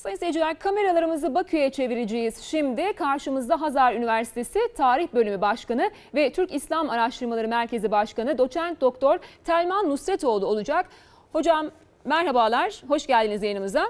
Sayın seyirciler kameralarımızı Bakü'ye çevireceğiz. Şimdi karşımızda Hazar Üniversitesi Tarih Bölümü Başkanı ve Türk İslam Araştırmaları Merkezi Başkanı Doçent Doktor Telman Nusretoğlu olacak. Hocam merhabalar, hoş geldiniz yayınımıza.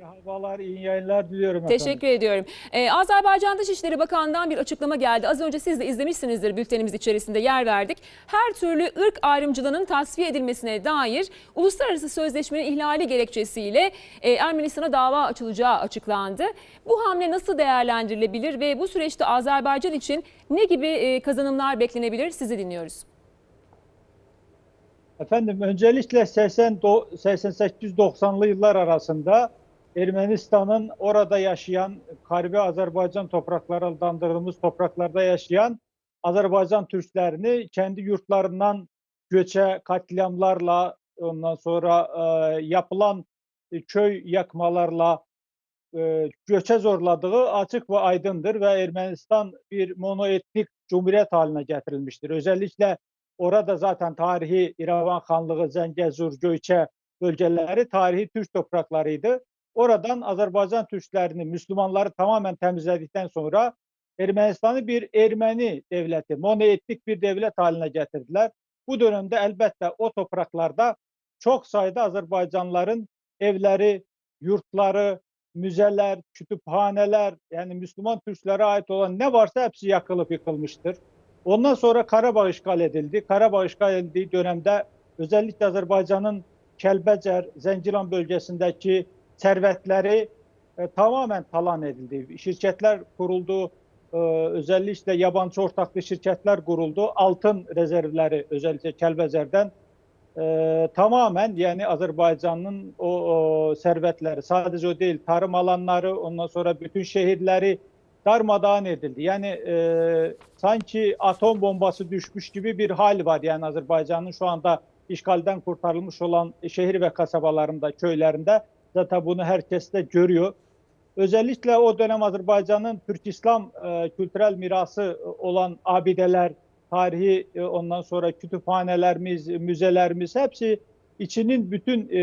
Merhabalar, iyi yayınlar diliyorum efendim. Teşekkür ediyorum. Ee, Azerbaycan Dışişleri Bakanı'ndan bir açıklama geldi. Az önce siz de izlemişsinizdir bültenimiz içerisinde yer verdik. Her türlü ırk ayrımcılığının tasfiye edilmesine dair uluslararası sözleşmenin ihlali gerekçesiyle e, Ermenistan'a dava açılacağı açıklandı. Bu hamle nasıl değerlendirilebilir ve bu süreçte Azerbaycan için ne gibi e, kazanımlar beklenebilir? Sizi dinliyoruz. Efendim öncelikle 80 do- 88-90'lı yıllar arasında Ermenistan'ın orada yaşayan Karbi Azerbaycan toprakları adlandırdığımız topraklarda yaşayan Azerbaycan Türklerini kendi yurtlarından göçe, katliamlarla ondan sonra e, yapılan e, köy yakmalarla e, göçe zorladığı açık ve aydındır ve Ermenistan bir monoetnik cumhuriyet haline getirilmiştir. Özellikle orada zaten tarihi İrəvan xanlığı, Zəngəzur, Göyçə bölgeleri tarihi Türk topraklarıydı. Oradan Azerbaycan Türklerini, Müslümanları tamamen temizledikten sonra Ermenistan'ı bir Ermeni devleti, monoetnik bir devlet haline getirdiler. Bu dönemde elbette o topraklarda çok sayıda Azerbaycanlıların evleri, yurtları, müzeler, kütüphaneler yani Müslüman Türklere ait olan ne varsa hepsi yakılıp yıkılmıştır. Ondan sonra Karabağ işgal edildi. Karabağ işgal edildiği dönemde özellikle Azerbaycan'ın Kelbecer, Zencilan bölgesindeki servetleri e, tamamen talan edildi. Şirketler kuruldu, e, özellikle yabancı ortaklı şirketler kuruldu. Altın rezervleri özellikle Kelbezer'den e, tamamen yani Azerbaycan'ın o, o servetleri sadece o değil tarım alanları ondan sonra bütün şehirleri darmadağın edildi. Yani e, sanki atom bombası düşmüş gibi bir hal var. Yani Azerbaycan'ın şu anda işgalden kurtarılmış olan şehir ve kasabalarında, köylerinde zaten bunu herkes de görüyor. Özellikle o dönem Azerbaycan'ın Türk İslam e, kültürel mirası olan abideler, tarihi e, ondan sonra kütüphanelerimiz, müzelerimiz hepsi içinin bütün e,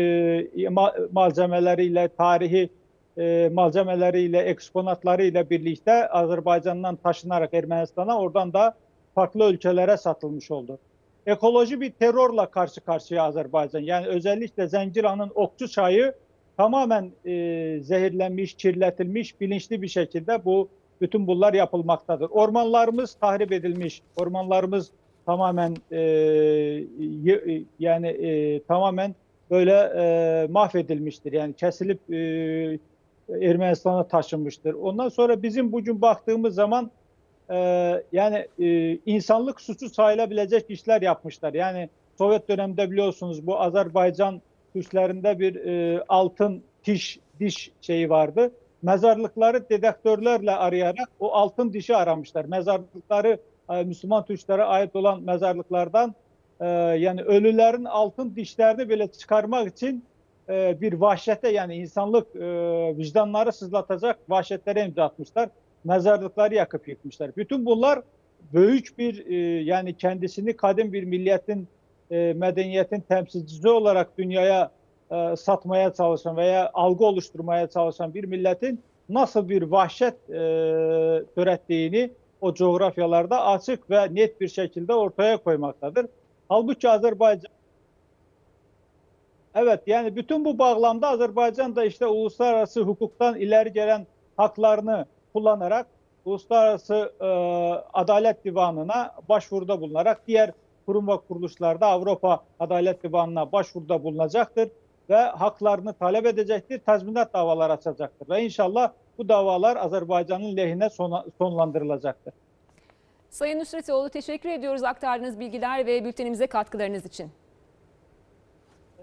ma- malzemeleriyle, tarihi e, malzemeleriyle, eksponatlarıyla birlikte Azerbaycan'dan taşınarak Ermenistan'a oradan da farklı ülkelere satılmış oldu. Ekoloji bir terörle karşı karşıya Azerbaycan. Yani özellikle Zencilan'ın Okçu çayı tamamen e, zehirlenmiş, kirletilmiş, bilinçli bir şekilde bu bütün bunlar yapılmaktadır. Ormanlarımız tahrip edilmiş, ormanlarımız tamamen e, y- yani e, tamamen böyle e, mahvedilmiştir. Yani kesilip e, Ermenistan'a taşınmıştır. Ondan sonra bizim bugün baktığımız zaman e, yani e, insanlık suçu sayılabilecek işler yapmışlar. Yani Sovyet döneminde biliyorsunuz bu Azerbaycan Türklerinde bir e, altın diş diş şeyi vardı. Mezarlıkları dedektörlerle arayarak o altın dişi aramışlar. Mezarlıkları e, Müslüman Türklere ait olan mezarlıklardan e, yani ölülerin altın dişlerini bile çıkarmak için e, bir vahşete yani insanlık e, vicdanları sızlatacak vahşetlere imza atmışlar. Mezarlıkları yakıp yıkmışlar. Bütün bunlar büyük bir e, yani kendisini kadim bir milletin e, medeniyetin temsilcisi olarak dünyaya e, satmaya çalışan veya algı oluşturmaya çalışan bir milletin nasıl bir vahşet e, türettiğini o coğrafyalarda açık ve net bir şekilde ortaya koymaktadır. Halbuki Azerbaycan Evet yani bütün bu bağlamda Azerbaycan da işte uluslararası hukuktan ileri gelen haklarını kullanarak Uluslararası e, Adalet Divanı'na başvuruda bulunarak diğer kurum ve kuruluşlarda Avrupa Adalet Divanı'na başvuruda bulunacaktır ve haklarını talep edecektir, tazminat davaları açacaktır ve inşallah bu davalar Azerbaycan'ın lehine sonlandırılacaktır. Sayın Nusretoğlu teşekkür ediyoruz aktardığınız bilgiler ve bültenimize katkılarınız için.